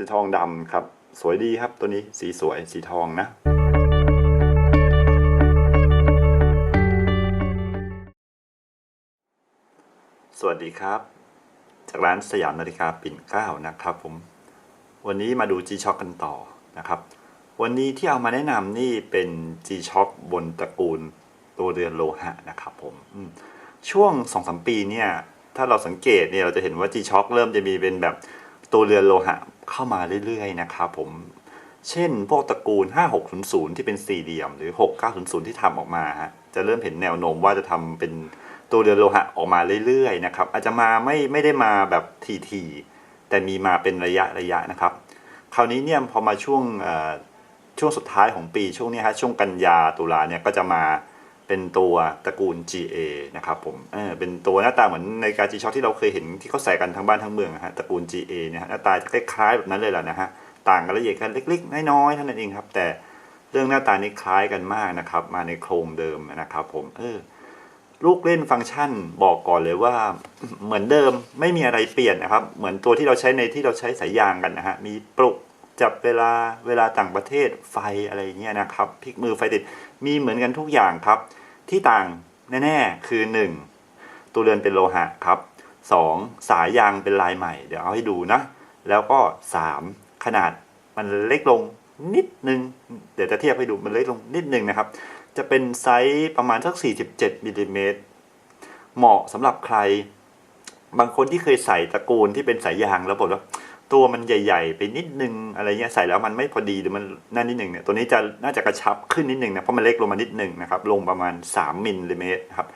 สีทองดำครับ สวยดีครับตัวนี้สีสวยสีทองนะ สวัสดีครับ จากร้านสยามนาฬิกาปิ่นเกล้านะครับผม วันนี้มาดู G-Shock กันต่อนะครับ วันนี้ที่เอามาแนะนำนี่เป็น G-Shock บนตระกูลตัวเรือนโลหะนะครับผมมช่วง 2-3 ปีเนี่ย ถ้าเราสังเกตเนี่ยเราจะเห็นว่า G-Shock เริ่มจะมีเป็นแบบ ตัวเรือนโลหะเข้ามาเรื่อยๆนะครับผมเช่นพวกตระกูล 5600 ที่เป็นสี่เหลี่ยม หรือ 6900 ที่ทำออกมาฮะจะเริ่มเห็นแนวโน้มว่าจะทำเป็นตัวเรือนโลหะออกมาเรื่อยๆนะครับอาจจะมาไม่ไม่ได้มาแบบทีๆแต่มีมาเป็นระยะระยะนะครับ คราวนี้เนี่ยพอมาช่วงช่วงสุดท้ายของปีช่วงนี้ฮะช่วงกันยาตุลาเนี่ยก็จะมา เป็นตัวตระกูล GA นะครับผมเออเป็นตัวหน้าตาเหมือนในการ G-Shock ที่เราเคยเห็นที่เขาใส่กันทั้งบ้านทั้งเมืองอะฮะตระกูล GA เนี่ยฮะหน้าตาจะคล้ายๆแบบนั้นเลยแหละนะฮะต่างกันละเอียดกันเล็กๆน้อยๆเท่านั้นเองครับ แต่เรื่องหน้าตานี่คล้ายกันมากนะครับ มาในโครงเดิมนะครับ ผมเออลูกเล่นฟังก์ชันบอกก่อนเลยว่าเหมือนเดิมไม่มีอะไรเปลี่ยนนะครับ เหมือนตัวที่เราใช้ในที่เราใช้สายยางกันนะฮะมีปลุก จับเวลาเวลาต่างประเทศไฟอะไรเงี้ยนะครับพลิกมือไฟติดมีเหมือนกันทุกอย่างครับ ที่ต่างแน่ๆคือ 1 ตัวเรือนเป็นโลหะครับ 2 สายยางเป็นลายใหม่ เดี๋ยวเอาให้ดูนะ แล้วก็ 3 ขนาดมันเล็กลงนิดนึง เดี๋ยวจะเทียบให้ดูมันเล็กลงนิดนึงนะครับ จะเป็นไซส์ประมาณสัก 47มิลลิเมตรเหมาะสำหรับใคร บางคนที่เคยใส่ตระกูลที่เป็นสายยางแล้วบอกว่า ตัวมันใหญ่ ๆ ไปนิดนึงอะไรเงี้ยใส่แล้วมันไม่พอดีหรือมันนั่นนิดนึงเนี่ยตัวนี้จะน่าจะกระชับขึ้นนิดนึงนะเพราะมันเล็กลงมานิดนึงนะครับลงประมาณ 3มิลลิเมตรครับ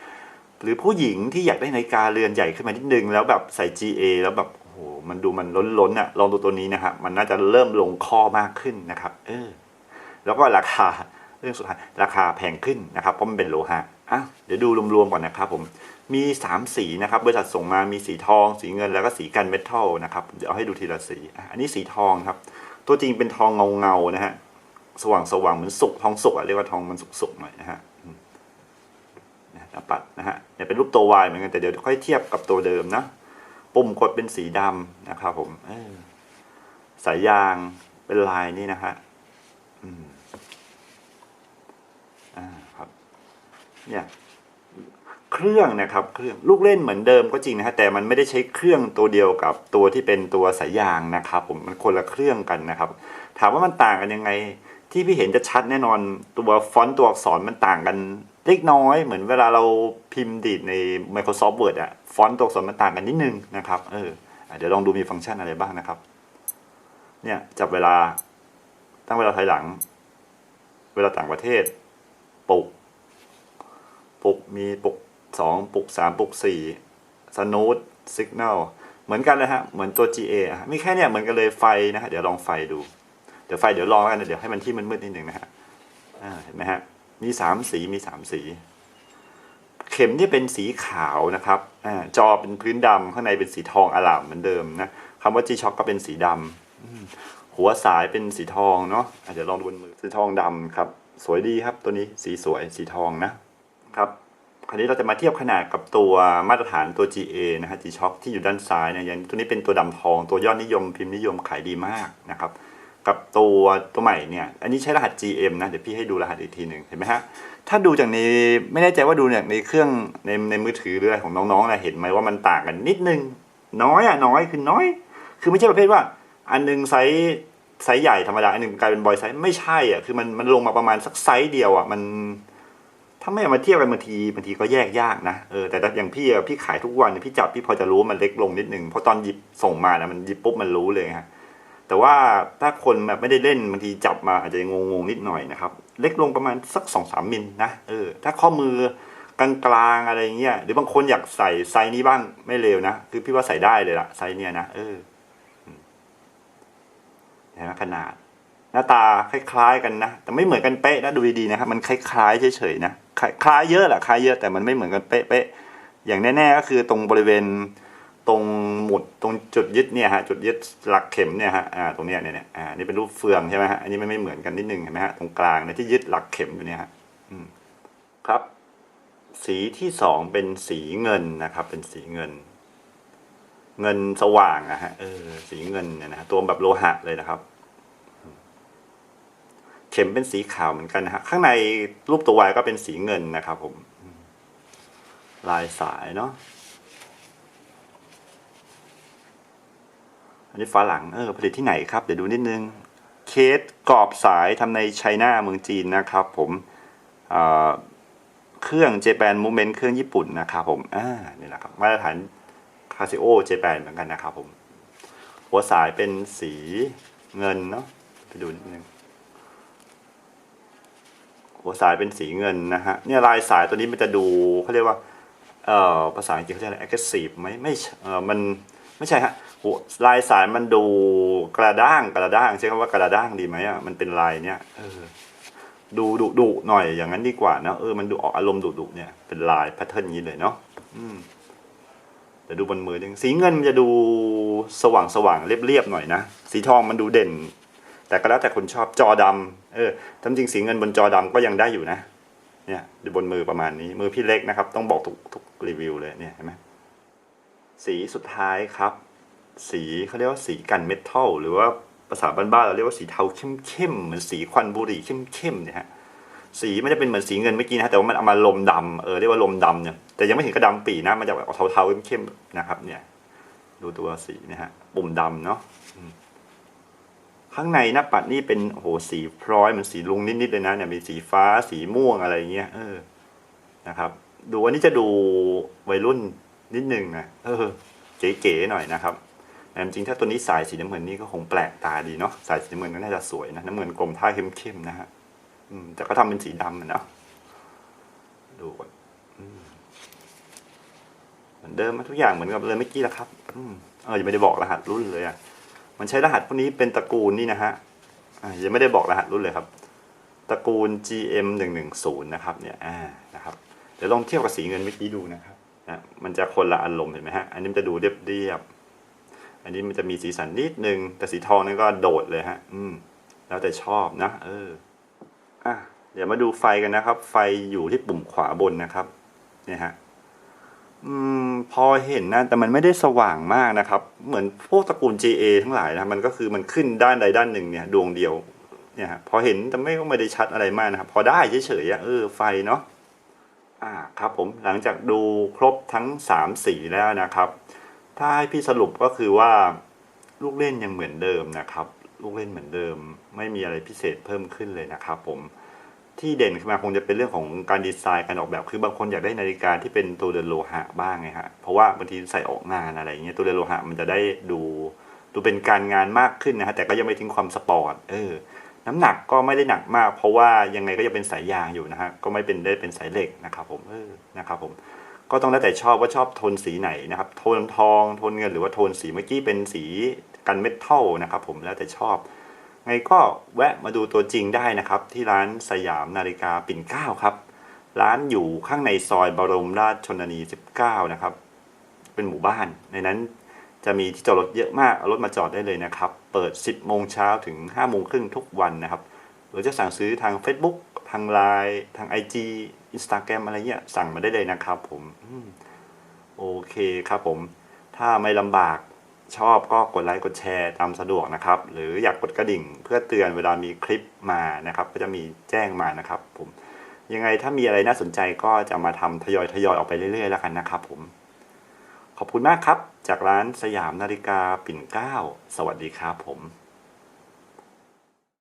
หรือผู้หญิงที่อยากได้นาฬิกาเรือนใหญ่ขึ้นมานิดนึงแล้วแบบใส่ GA แล้วแบบโอ้โหมันดูมันล้นๆอะลองดูตัวนี้นะครับมันน่าจะเริ่มลงคอมากขึ้นนะครับเออแล้วก็ราคาเรื่องสุดท้ายราคาแพงขึ้นนะครับเพราะมันเป็นโลหะอะเดี๋ยวดูรวมๆก่อนนะครับผมมี 3 สีนะครับบริษัทส่งมามีสีทอง สีเงินแล้วก็สีกันเมทัลนะครับเดี๋ยวเอาให้ดูทีละสีอันนี้สีทองครับ ตัวจริงเป็นทองเงาๆนะฮะสว่างสว่างเหมือนสุกทองสุกอะเรียกว่าทองมันสุกๆหน่อยนะฮะนะหน้าปัดนะฮะเนี่ยเป็นรูปตัววายเหมือนกันแต่เดี๋ยวค่อยเทียบกับตัวเดิมนะปุ่มกดเป็นสีดำนะครับผมสายยางเป็นลายนี่นะฮะอืมอ่าครับ เนี่ย เครื่องนะครับเครื่องลูกเล่นเหมือนเดิมก็จริงนะฮะแต่มันไม่ได้ใช้เครื่องตัวเดียวกับตัวที่เป็นตัวสายยางนะครับ ผมมันคนละเครื่องกันนะครับ ถามว่ามันต่างกันยังไง ที่พี่เห็นจะชัดแน่นอนตัวฟอนต์ตัวอักษรมันต่างกันเล็กน้อยเหมือนเวลาเราพิมพ์ดีดใน Microsoft Word อะฟอนต์ตัวอักษรมันต่างกันนิดนึงนะครับเออเดี๋ยวลองดูมีฟังก์ชันอะไรบ้างนะครับ เนี่ยจับเวลาตั้งเวลาถอยหลัง เวลาต่างประเทศปลุกปลุกมีปลุก สองปลุกสามปลุกสี่สนูตสิกแนลเหมือนกันเลยฮะ เหมือนตัว GA อะมีแค่เนี่ยเหมือนกันเลยไฟนะฮะ เดี๋ยวลองไฟดู เดี๋ยวไฟเดี๋ยวลองกัน เดี๋ยวให้มันที่มันมืดนิดหนึ่งนะฮะเห็นไหมฮะ มีสามสี มีสามสี เข็มที่เป็นสีขาวนะครับอจอเป็นพื้นดำข้างในเป็นสีทองอลามเหมือนเดิมนะคำว่า G-Shock ก็เป็นสีดำหัวสายเป็นสีทองเนาะเดี๋ยวลองดูบนมือ สีทองดำครับ สวยดีครับตัวนี้ สีสวย สีทองนะครับ ราวนี้เราจะมาเทียบขนาดกับตัวมาตรฐานตัว GA นะฮะ G-Shock ที่อยู่ด้านซ้ายเนี่ยอย่างตัวนี้เป็นตัวดำทองตัวยอดนิยมพิมพ์นิยมขายดีมากนะครับกับตัวตัวใหม่เนี่ย อันนี้ใช้รหัส GM นะ เดี๋ยวพี่ให้ดูรหัสอีกทีหนึ่งเห็นไหมฮะ ถ้าดูจากในไม่แน่ใจว่าดูเนี่ยในเครื่องในในมือถือหรืออะไรของน้องๆนะเห็นไหมว่ามันต่างกันนิดนึง น้อยอะน้อยคือน้อย คือไม่ใช่ประเภทว่า อันหนึงไซส์ไซส์ใหญ่ธรรมดา อันหนึงกลายเป็นบอยไซส์ไม่ใช่อะ คือมันมันลงมาประมาณสักไซส์เดียวอะ มัน ถ้าไม่มาเทียบกันบางทีบางทีก็แยกยากนะเออแต่อย่างพี่อะพี่ขายทุกวันพี่จับพี่พอจะรู้มันเล็กลงนิดนึงเพราะตอนหยิบส่งมานะมันหยิบปุ๊บมันรู้เลยฮะแต่ว่าถ้าคนแบบไม่ได้เล่นบางทีจับมาอาจจะงงๆนิดหน่อยนะครับเล็กลงประมาณสักสองสามมิลนะเออถ้าข้อมือกลางๆอะไรเงี้ยหรือบางคนอยากใส่ไซส์นี้บ้างไม่เลวนะคือพี่ว่าใส่ได้เลยละไซส์เนี้ยนะเออเห็นไหมขนาด หน้าตาคล้ายๆกันนะ แต่ไม่เหมือนกันเป๊ะนะดูดีๆนะครับมันคล้ายๆเฉยๆนะคล้ายเยอะแหละคล้ายเยอะแต่มันไม่เหมือนกันเป๊ะๆอย่างแน่ๆก็คือตรงบริเวณตรงหมุดตรงจุดยึดเนี่ยฮะจุดยึดหลักเข็มเนี่ยฮะอ่าตรงเนี้ยเนี่ยเนี่ยอ่านี่เป็นรูปเฟืองใช่ไหมฮะอันนี้มันไม่เหมือนกันนิดนึงเห็นไหมฮะตรงกลางเนี่ยที่ยึดหลักเข็มอยู่เนี่ยฮะอืมครับ สีที่สองเป็นสีเงินนะครับ เป็นสีเงิน เงินสว่างอะฮะเออสีเงินเนี่ยนะฮะตัวแบบโลหะเลยนะครับ เข็มเป็นสีขาวเหมือนกันนะฮะข้างในรูปตัววายก็เป็นสีเงินนะครับผม ลายสายเนาะอันนี้ฝาหลังเออผลิตที่ไหนครับ เดี๋ยวดูนิดนึง เคสกรอบสายทำในไชน่าเมืองจีนนะครับผมเครื่องเจแปนมูเมนต์เครื่องญี่ปุ่นนะครับผมอ่านี่แหละครับมาตรฐานคาซิโอเจแปนเหมือนกันนะครับผม หัวสายเป็นสีเงินเนาะไปดูนิดนึง หัวสายเป็นสีเงินนะฮะเนี่ยลายสายตัวนี้มันจะดูเขาเรียกว่าเอ่อภาษาอังกฤษเขาเรียกอะไร aggressive ไหมไม่ใช่เออมันไม่ใช่ฮะหัวลายสายมันดูกระด้างกระด้างใช้คำว่ากระด้างดีไหมอะมันเป็นลายเนี้ยเออดูดุดุหน่อยอย่างนั้นดีกว่านะเออมันดูออกอารมณ์ดุดุเนี่ยเป็นลายแพทเทิร์นนี้เลยเนาะอืมแต่ดูบนมือนึงสีเงินมันจะดูสว่างสว่างๆเรียบหน่อยนะสีทองมันดูเด่น แต่ก็แล้วแต่คนชอบจอดำเออทำจริงสีเงินบนจอดำก็ยังได้อยู่นะ เนี่ยดูบนมือประมาณนี้ มือพี่เล็กนะครับ ต้องบอกทุกทุกรีวิวเลยเนี่ยเห็นไหมสีสุดท้ายครับ สีเขาเรียกว่าสีกันเมทัลหรือว่าภาษาบ้านๆเราเรียกว่าสีเทาเข้มๆเหมือนสีควันบุหรี่เข้มๆเนี่ยฮะสีไมันจะเป็นเหมือนสีเงินเมื่อกี้นะแต่ว่ามันเอามาลมดำเออเรียกว่าลมดำเนี่ยแต่ยังไม่ถึงกระดำปีนะมันจะออกเทาๆเข้มๆนะครับ เนี่ย ดูตัวสีเนะฮะปุ่มดำเนาะ ข้างในหน้าปัดนี่เป็นโอ้โหสีพร้อยเหมือนสีลุงนิดๆเลยนะเนี่ยมีสีฟ้าสีม่วงอะไรเงี้ยเออนะครับ ดูอันนี้จะดูวัยรุ่นนิดนึงนะเออเก๋ๆหน่อยนะครับแต่จริงๆถ้าตัวนี้สายสีน้ำเงินนี่ก็คงแปลกตาดีเนาะสายสีน้ำเงินก็น่าจะสวยนะน้ำเงินกลมท่าเข้มๆนะฮะอืมแต่ก็ทำเป็นสีดำนะดูก่อนเหมือนเดิมทุกอย่างเหมือนกับเลยเมื่อกี้แหละครับ อืมเออยังไม่ได้บอกรหัสรุ่นเลยอะ มันใช้รหัสพวกนี้เป็นตระกูลนี่นะฮะยังไม่ได้บอกรหัสรุ่นเลยครับ ตระกูล GM 1 1 0นะครับเนี่ยอ่านะครับเดี๋ยวลองเทียบกับสีเงินเมื่อกี้ดูนะครับนะมันจะคนละอารมณ์เห็นไหมฮะอันนี้มันจะดูเรียบเรียบๆอันนี้มันจะมีสีสันนิดนึง แต่สีทองนั่ก็โดดเลยฮะ อืม แล้วแต่ชอบนะ เออ อะ เดี๋ยวมาดูไฟกันนะครับ ไฟอยู่ที่ปุ่มขวาบนนะครับ เนี่ยฮะ อืมพอเห็นนะแต่มันไม่ได้สว่างมากนะครับ เหมือนพวกตระกูล JA ทั้งหลายนะมันก็คือมันขึ้นด้านใดด้านหนึ่งเนี่ยดวงเดียวเนี่ยพอเห็นแต่ไม่ไม่ได้ชัดอะไรมากนะครับ พอได้เฉยๆเออไฟเนาะอ่าครับผมหลังจากดูครบทั้งสามสีแล้วนะครับ ถ้าให้พี่สรุปก็คือว่าลูกเล่นยังเหมือนเดิมนะครับ ลูกเล่นเหมือนเดิม ไม่มีอะไรพิเศษเพิ่มขึ้นเลยนะครับผม ที่เด่นขึ้นมาคงจะเป็นเรื่องของการดีไซน์การออกแบบ คือบางคนอยากได้นาฬิกาที่เป็นตัวเรือนโลหะบ้างไงฮะ เพราะว่าบางทีใส่ออกงานอะไรเงี้ยตัวเรือนโลหะมันจะได้ดูดูเป็นการงานมากขึ้นนะฮะแต่ก็ยังไม่ทิ้งความสปอร์ตเออน้ำหนักก็ไม่ได้หนักมาก เพราะว่ายังไงก็ยังเป็นสายยางอยู่นะฮะก็ไม่เป็นได้เป็นสายเหล็กนะครับผมเออนะครับผมก็ต้องแล้วแต่ชอบว่าชอบโทนสีไหนนะครับโทนทองโทนเงินหรือว่าโทนสีเมื่อกี้เป็นสีกันเมทัลนะครับผมแล้วแต่ชอบ ไงก็แวะมาดูตัวจริงได้นะครับ ที่ร้านสยามนาฬิกาปิ่นเก้าครับ ร้านอยู่ข้างในซอยบรมราชชนนี 19 นะครับ เป็นหมู่บ้าน ในนั้นจะมีที่จอดรถเยอะมากเอารถมาจอดได้เลยนะครับ เปิด 10 โมงเช้าถึง 5 โมงครึ่งทุกวันนะครับ หรือจะสั่งซื้อทาง Facebook ทาง Line ทาง IG Instagram อะไรเงี้ยสั่งมาได้เลยนะครับผมโอเคครับผม ถ้าไม่ลำบาก ชอบก็กดไลค์กดแชร์ตามสะดวกนะครับ หรืออยากกดกระดิ่งเพื่อเตือนเวลามีคลิปมานะครับ ก็จะมีแจ้งมานะครับ ผมยังไงถ้ามีอะไรน่าสนใจก็จะมาทำทยอยทยอยออกไปเรื่อยๆแล้วกันนะครับ ผม ขอบคุณมากครับ จากร้านสยามนาฬิกาปิ่นเก้า สวัสดีครับผม